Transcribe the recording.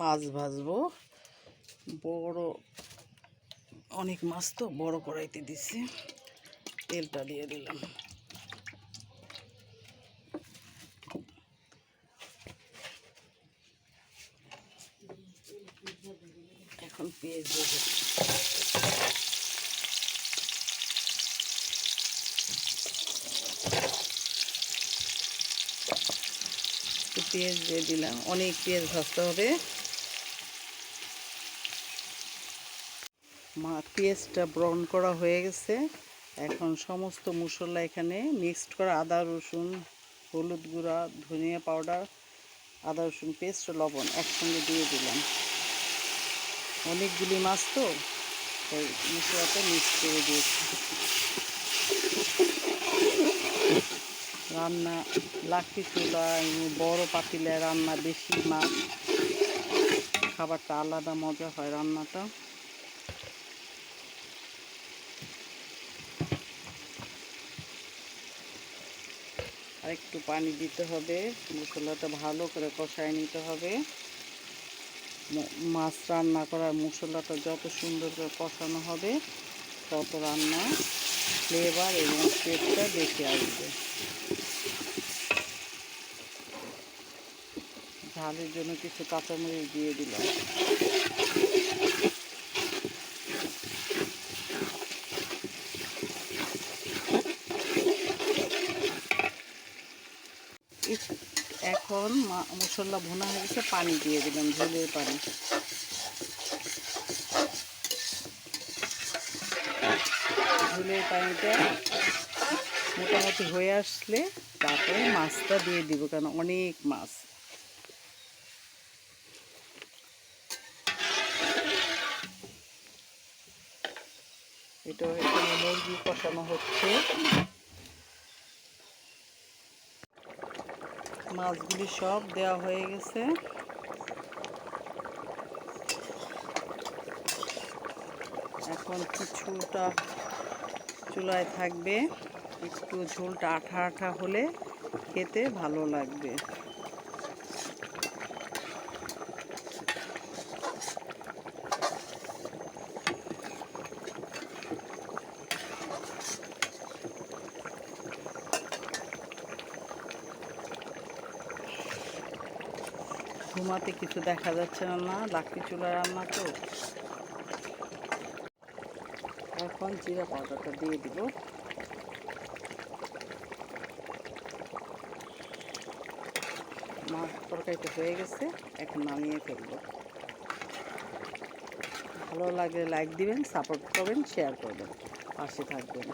মাছ ভাজবো। বড়, অনেক মাছ তো, বড় কড়াইতে দিচ্ছি তেলটা দিয়ে দিলাম। এখন পেঁয়াজ দেবো পেঁয়াজ দিয়ে দিলাম। অনেক পেঁয়াজ ভাজতে হবে। মা পেঁয়াজটা ব্রাউন করা হয়ে গেছে। এখন সমস্ত মশলা এখানে মিক্সড করা আদা, রসুন, হলুদ গুঁড়া, ধনিয়া পাউডার, আদা, রসুন, পেস্ট, লবণ একসঙ্গে দিয়ে দিলাম। অনেকগুলি মাছ তো ওই মশলাটা মিক্স করে দিয়েছি। রান্না, লাকড়ি চুলা বড় পাতিলে রান্না বেশি মাছ, খাবারটা আলাদা মজা হয় রান্নাটা। আর একটু পানি দিতে হবে, মশলাটা ভালো করে কষায় নিতে হবে। মাছ রান্না করার মশলাটা যত সুন্দর করে কষানো হবে, তত রান্না ফ্লেভার এবং টেস্টটা বেশি আসবে। ঝালের জন্য কিছু কাঁচামরিচ দিয়ে দিলাম। এখন মশলা ভুনা হয়ে গেছে, পানি দিয়ে দিলাম, ঝোলের পানি। ঝোলের পানিটা মোটামুটি হয়ে আসলে তারপরে মাছটা দিয়ে দিব, কারণ অনেক মাছ। এটা মুরগি কষানো হচ্ছে। মাছগুলি সব দেওয়া হয়ে গেছে। এখন কিছুটা চুলায় থাকবে। একটু ঝোলটা আঠা আঠা হলে খেতে ভালো লাগবে। ঘুমাতে কিছু দেখা যাচ্ছে না না, লাকড়ি চুলা রান্না তো। এখন জিরা পাউডারটা দিয়ে দিব। মাছ তরকারিটা হয়ে গেছে, এখন নামিয়ে ফেলব। ভালো লাগলে লাইক দিবেন সাপোর্ট করবেন শেয়ার করবেন, পাশে থাকবেন।